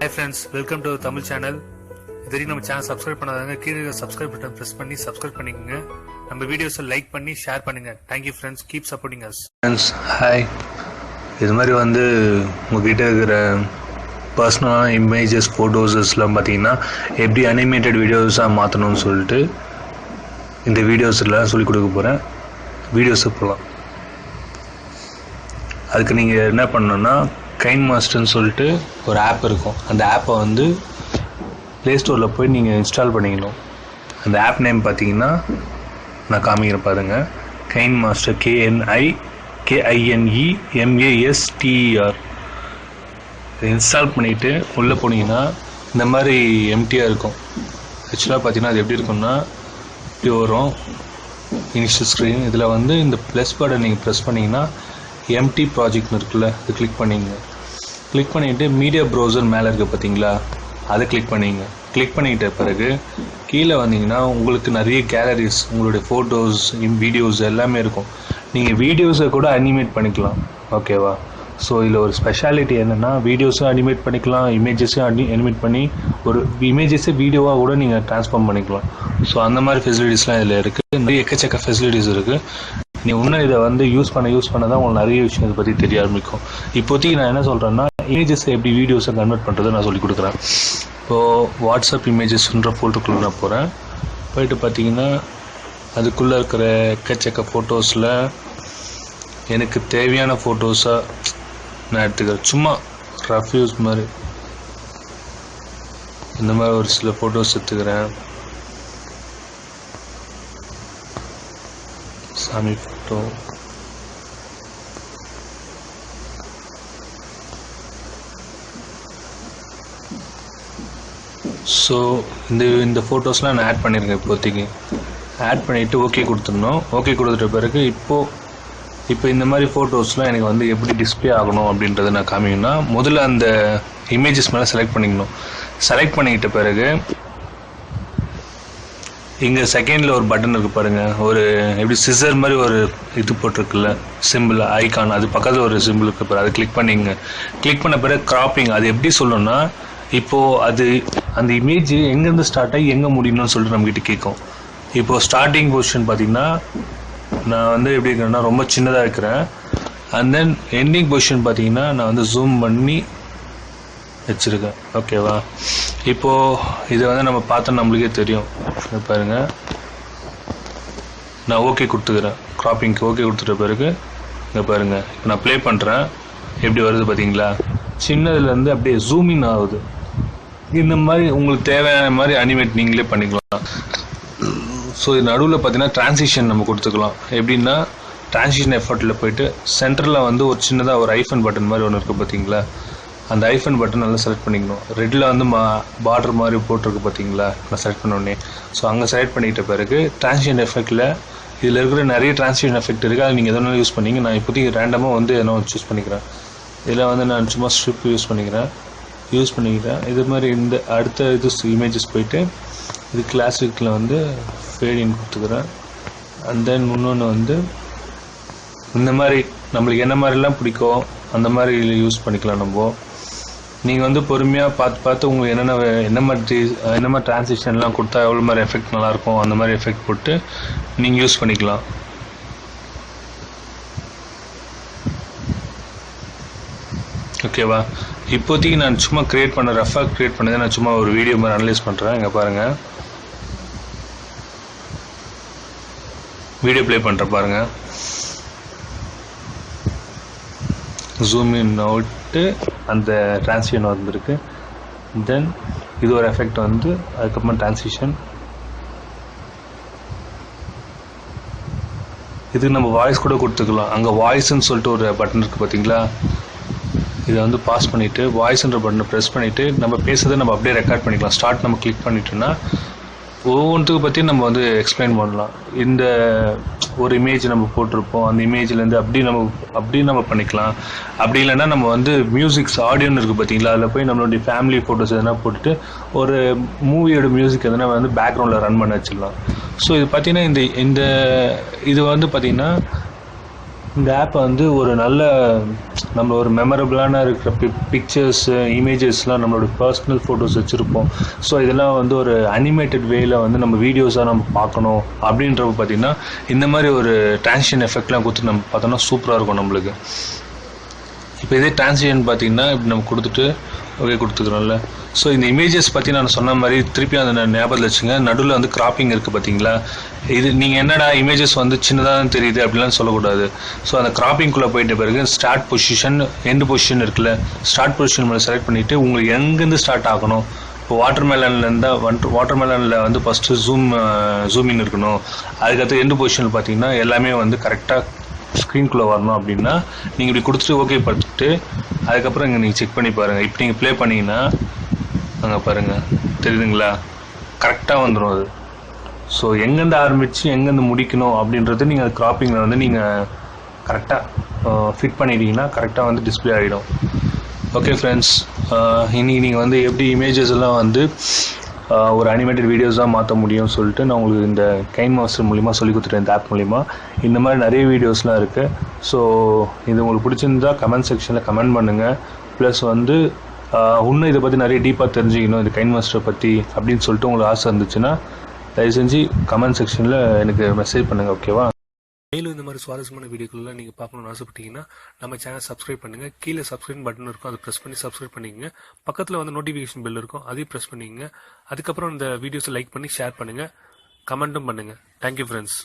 Hi friends welcome to Tamil channel இது வரைக்கும் நம்ம சேனல் சப்ஸ்கிரைப் பண்ணாதாங்க கீழே சப்ஸ்கிரைப் பட்டன் ப்ரெஸ் பண்ணி சப்ஸ்கிரைப் பண்ணிக்கோங்க. நம்ம வீடியோஸை லைக் பண்ணி ஷேர் பண்ணுங்க. Thank you friends keep supporting us friends hi இது மாதிரி வந்து உங்ககிட்ட இருக்கிற பர்சனலான இமேஜஸ் ஃபோட்டோஸஸ்லாம் பார்த்தீங்கன்னா எப்படி அனிமேட்டட் வீடியோஸாக மாற்றணும்னு சொல்லிட்டு இந்த வீடியோஸில் சொல்லிக் கொடுக்க போகிறேன் வீடியோஸை போகலாம் அதுக்கு நீங்கள் என்ன பண்ணணுன்னா கைன் மாஸ்டர்னு சொல்லிட்டு ஒரு ஆப் இருக்கும். அந்த ஆப்பை வந்து ப்ளே ஸ்டோரில் போய் நீங்கள் இன்ஸ்டால் பண்ணிக்கணும். அந்த ஆப் நேம் பார்த்தீங்கன்னா நான் காமிக்கிறேன் பாருங்கள் Kine Master K N I K I N E M A S T R install பண்ணிவிட்டு உள்ளே போனீங்கன்னா இந்த மாதிரி எம்டியாக இருக்கும். ஆக்சுவலாக பார்த்தீங்கன்னா அது எப்படி இருக்கும்னா இப்படி வரும். இனிஷியல் ஸ்க்ரீன் இதில் வந்து இந்த ப்ளஸ் பட்டன் நீங்கள் ப்ரெஸ் பண்ணிங்கன்னா எம்டி ப்ராஜெக்ட்னு இருக்குல்ல அது கிளிக் பண்ணிங்க. கிளிக் பண்ணிவிட்டு மீடியா ப்ரௌசர் மேலே இருக்குது பார்த்தீங்களா அதை கிளிக் பண்ணிங்க. கிளிக் பண்ணிக்கிட்ட பிறகு கீழே வந்தீங்கன்னா உங்களுக்கு நிறைய கேலரிஸ் உங்களுடைய ஃபோட்டோஸ் வீடியோஸ் எல்லாமே இருக்கும். நீங்கள் வீடியோஸை கூட அனிமேட் பண்ணிக்கலாம். ஓகேவா ஸோ இதில் ஒரு ஸ்பெஷாலிட்டி என்னென்னா வீடியோஸும் அனிமேட் பண்ணிக்கலாம் இமேஜஸும் அனி அனிமேட் பண்ணி ஒரு இமேஜஸே வீடியோவாக கூட நீங்கள் ட்ரான்ஸ்ஃபார்ம் பண்ணிக்கலாம். ஸோ அந்த மாதிரி ஃபெசிலிட்டிஸ்லாம் இதில் இருக்குது நிறைய எக்கச்சக்க ஃபெசிலிட்டிஸ் இருக்குது நீ இன்னும் இதை வந்து யூஸ் பண்ண யூஸ் பண்ண தான் உங்களுக்கு நிறைய விஷயம் இதை பற்றி தெரிய ஆரம்பிக்கும். இப்போதைக்கு நான் என்ன சொல்கிறேன்னா இமேஜஸை எப்படி வீடியோஸை கன்வெர்ட் பண்ணுறது நான் சொல்லி கொடுக்குறேன். இப்போது வாட்ஸ்அப் இமேஜஸ்ன்ற ஃபோட்டோக்குள்ளே நான் போகிறேன் போயிட்டு பார்த்தீங்கன்னா அதுக்குள்ளே இருக்கிற எக்கச்சக்க ஃபோட்டோஸில் எனக்கு தேவையான ஃபோட்டோஸாக நான் எடுத்துக்கிறேன். சும்மா ரஃப் யூஸ் மாதிரி. இந்த மாதிரி ஒரு சில ஃபோட்டோஸ் எடுத்துக்கிறேன். சாமி ஃபோட்டோ ஸோ இந்த இந்த ஃபோட்டோஸ்லாம் நான் ஆட் பண்ணியிருக்கேன் இப்போதைக்கு. ஆட் பண்ணிவிட்டு ஓகே கொடுத்துருந்தோம் ஓகே கொடுத்துட்ட பிறகு இப்போது இப்போ இந்த மாதிரி ஃபோட்டோஸ்லாம் எனக்கு வந்து எப்படி டிஸ்ப்ளே ஆகணும் அப்படின்றத நான் காமிக்கணும்னா முதல்ல அந்த இமேஜஸ் மேலே செலக்ட் பண்ணிக்கணும். செலக்ட் பண்ணிக்கிட்ட பிறகு இங்கே செகண்டில் ஒரு பட்டன் இருக்குது பாருங்கள் ஒரு எப்படி சிசர் மாதிரி ஒரு இது போட்டிருக்குல்ல சிம்பிள் ஐகான் அது பக்கத்தில் ஒரு சிம்பிள் இருக்கு பாரு. அதை கிளிக் பண்ணிங்க. கிளிக் பண்ண பிறகு கிராப்பிங் அது எப்படி சொல்லணும்னா இப்போது அது அந்த இமேஜ் எங்கேருந்து ஸ்டார்ட் ஆகி எங்கே முடியணும்னு சொல்லிட்டு நம்மகிட்ட கேட்கும். இப்போது ஸ்டார்டிங் பொசிஷன் பார்த்தீங்கன்னா நான் வந்து எப்படி இருக்கிறேன்னா ரொம்ப சின்னதாக இருக்கிறேன். அண்ட் தென் எண்டிங் பொசிஷன் பார்த்தீங்கன்னா நான் வந்து ஜூம் பண்ணி வச்சுருக்கேன். ஓகேவா? இப்போது இதை வந்து நம்ம பார்த்தா நம்மளுக்கே தெரியும். பாருங்கள் பாருங்க. நான் ஓகே கொடுத்துக்கிறேன். க்ராப்பிங்க்கு ஓகே கொடுத்துட்ட பிறகு இங்கே பாருங்கள் இப்போ நான் ப்ளே பண்ணுறேன் எப்படி வருது பார்த்தீங்களா? சின்னதுலேருந்து அப்படியே ஜூமின் ஆகுது. இந்த மாதிரி உங்களுக்கு தேவையான மாதிரி அனிமேட் நீங்களே பண்ணிக்கலாம். ஸோ இது நடுவில் பார்த்தீங்கன்னா டிரான்சிஷன் நம்ம கொடுத்துக்கலாம். எப்படின்னா டிரான்சிஷன் எஃபர்ட்டில் போயிட்டு சென்டரில் வந்து ஒரு சின்னதாக ஒரு ஐஃபன் பட்டன் மாதிரி ஒன்று இருக்குது பார்த்தீங்களா? அந்த ஐஃபன் பட்டன் நல்லா செலக்ட் பண்ணிக்கணும். ரெட்டில் வந்து மா பார்டர் மாதிரி போட்டிருக்கு பார்த்தீங்களா நான் செலக்ட் பண்ணோடனே ஸோ அங்கே செலக்ட் பண்ணிக்கிட்ட பிறகு டிரான்சிஷன் எஃபெக்டில் இதில் இருக்கிற நிறைய டிரான்சிஷன் எஃபெக்ட் இருக்குது அதை நீங்கள் எதனால யூஸ் பண்ணிங்க. நான் இப்போதைக்கு ரேண்டமாக வந்து எதனா சூஸ் பண்ணிக்கிறேன். இதில் வந்து நான் சும்மா ஸ்ட்ரிப் யூஸ் பண்ணிக்கிறேன். யூஸ் பண்ணிக்கிறேன். இது மாதிரி இந்த அடுத்த இது இமேஜஸ் போயிட்டு இது கிளாசிக்கில் வந்து ஃபேடிங் கொடுத்துக்கிறேன். அண்ட் தென் இன்னொன்று வந்து இந்த மாதிரி நம்மளுக்கு என்ன மாதிரிலாம் பிடிக்கும்? அந்த மாதிரி யூஸ் பண்ணிக்கலாம் நம்ம. நீங்கள் வந்து பொறுமையாக பார்த்து பார்த்து உங்களுக்கு என்னென்ன என்ன மாதிரி என்ன மாதிரி டிரான்சிஷன்லாம் கொடுத்தா எவ்வளோ மாதிரி எஃபெக்ட் நல்லாயிருக்கும் அந்த மாதிரி எஃபெக்ட் போட்டு நீங்கள் யூஸ் பண்ணிக்கலாம். ஓகேவா இப்போதைக்கு நான் சும்மா க்ரியேட் பண்ண ரஃபாக க்ரியேட் பண்ணதை நான் சும்மா ஒரு வீடியோ மாதிரி அனலைஸ் பண்ணுறேன் இங்கே பாருங்கள் வீடியோ ப்ளே பண்ணுற பாருங்கள் ஜூம் இன் அவுட்டு அந்த டிரான்சிஷன் வந்திருக்கு. தென் இது ஒரு எஃபெக்ட் வந்து அதுக்கப்புறம் டிரான்சிஷன் இதுக்கு நம்ம வாய்ஸ் கூட கொடுத்துக்கலாம். அங்கே வாய்ஸ்ன்னு சொல்லிட்டு ஒரு பட்டன் இருக்குது பார்த்தீங்களா? இதை வந்து பாஸ் பண்ணிவிட்டு வாய்ஸ்ன்ற பட்டனை ப்ரெஸ் பண்ணிவிட்டு நம்ம பேசுறதை நம்ம அப்படியே ரெக்கார்ட் பண்ணிக்கலாம். ஸ்டார்ட் நம்ம கிளிக் பண்ணிட்டோம்னா ஒவ்வொன்றுத்துக்கு பற்றி நம்ம வந்து எக்ஸ்பிளைன் பண்ணலாம். இந்த ஒரு இமேஜ் நம்ம போட்டிருப்போம். அந்த இமேஜ்லேருந்து அப்படி நம்ம அப்படி நம்ம பண்ணிக்கலாம். அப்படி இல்லைன்னா நம்ம வந்து மியூசிக்ஸ் ஆடியோன்னு இருக்குது பார்த்தீங்களா அதில் போய் நம்மளுடைய ஃபேமிலி ஃபோட்டோஸ் எதனா போட்டுட்டு ஒரு மூவியோட மியூசிக் எதனா வந்து பேக்ரவுண்டில் ரன் பண்ண வச்சிடலாம். ஸோ இது பார்த்தீங்கன்னா இந்த இந்த இது வந்து பார்த்திங்கன்னா இந்த ஆப்பை வந்து ஒரு நல்ல நம்ம ஒரு மெமரபிளான இருக்கிற பி பிக்சர்ஸ் இமேஜஸ்லாம் நம்மளோட பர்சனல் ஃபோட்டோஸ் வச்சுருப்போம். ஸோ இதெல்லாம் வந்து ஒரு அனிமேட்டட் வேயில் வந்து நம்ம வீடியோஸாக நம்ம பார்க்கணும். அப்படின்றப்ப பார்த்திங்கன்னா இந்த மாதிரி ஒரு டிரான்ஷன் எஃபெக்ட்லாம் கொடுத்து நம்ம பார்த்தோம்னா சூப்பராக இருக்கும் நம்மளுக்கு. இப்போ இதே டிரான்ஸ்லேஷன் பார்த்தீங்கன்னா இப்படி நம்ம கொடுத்துட்டு ஓகே கொடுத்துக்கிறோம்ல. ஸோ இந்த இமேஜஸ் பற்றி நான் சொன்ன மாதிரி திருப்பி அந்த நான் ஞாபகத்தில் வச்சுங்க. நடுவில் வந்து கிராப்பிங் இருக்குது பார்த்தீங்களா இது நீங்கள் என்னடா இமேஜஸ் வந்து சின்னதாக தெரியுது அப்படிலாம் சொல்லக்கூடாது. ஸோ அந்த கிராப்பிங்குள்ளே போயிட்ட பிறகு ஸ்டார்ட் பொசிஷன் எண்டு பொசிஷன் இருக்குல்ல ஸ்டார்ட் பொசிஷன் மேலே செலக்ட் பண்ணிவிட்டு உங்களுக்கு எங்கேருந்து ஸ்டார்ட் ஆகணும்? இப்போ வாட்டர் மேலனில் இருந்தால் வந்து வாட்டர் மேலனில் வந்து ஃபஸ்ட்டு ஜூம் ஜூமிங் இருக்கணும். அதுக்கடுத்து எண்டு பொசிஷனில் பார்த்தீங்கன்னா எல்லாமே வந்து கரெக்டாக ஸ்க்ரீன்குள்ளே வரணும் அப்படின்னா நீங்கள் இப்படி கொடுத்துட்டு ஓகே பார்த்துட்டு அதுக்கப்புறம் இங்கே நீங்கள் செக் பண்ணி பாருங்கள் இப்போ நீங்கள் ப்ளே பண்ணிங்கன்னா அங்கே பாருங்கள் தெரியுதுங்களா? கரெக்டாக வந்துடும் அது. ஸோ எங்கேருந்து ஆரம்பித்து எங்கேருந்து முடிக்கணும் அப்படின்றது நீங்கள் கிராப்பிங்கில் வந்து நீங்கள் கரெக்டாக ஃபிட் பண்ணிட்டீங்கன்னா கரெக்டாக வந்து டிஸ்ப்ளே ஆகிடும். ஓகே ஃப்ரெண்ட்ஸ் இன்னைக்கு நீங்கள் வந்து எப்படி இமேஜஸ் எல்லாம் வந்து ஒரு அனிமேட்டட் வீடியோஸாக மாற்ற முடியும்னு சொல்லிட்டு நான் உங்களுக்கு இந்த கைன் மாஸ்டர் மூலிமா சொல்லி கொடுத்துட்டேன் இந்த ஆப் மூலிமா இந்த மாதிரி நிறைய வீடியோஸ்லாம் இருக்குது ஸோ இது உங்களுக்கு பிடிச்சிருந்தா கமெண்ட் செக்ஷனில் கமெண்ட் பண்ணுங்கள் ப்ளஸ் வந்து இன்னும் இதை பற்றி நிறைய டீப்பாக தெரிஞ்சுக்கணும் இந்த கைன் மாஸ்டரை பற்றி அப்படின்னு சொல்லிட்டு உங்களுக்கு ஆசை இருந்துச்சுன்னா தயவு செஞ்சு கமெண்ட் செக்ஷனில் எனக்கு மெசேஜ் பண்ணுங்கள் ஓகேவா மேலும் இந்த மாதிரி சுவாரஸ்யமான வீடியோக்கள்லாம் நீங்கள் பார்க்கணும்னு ஆசைப்பட்டீங்கன்னா நம்ம சேனல் சப்ஸ்கிரைப் பண்ணுங்கள் கீழே சப்ஸ்கிரைப் பட்டன் இருக்கும் அதை ப்ரெஸ் பண்ணி சப்ஸ்கிரைப் பண்ணிக்கங்க. பக்கத்தில் வந்து நோட்டிஃபிகேஷன் பெல் இருக்கும் அதையும் ப்ரெஸ் பண்ணிக்கங்க. அதுக்கப்புறம் இந்த வீடியோஸை லைக் பண்ணி ஷேர் பண்ணுங்கள் கமெண்ட்டும் பண்ணுங்கள் தேங்க்யூ ஃப்ரெண்ட்ஸ்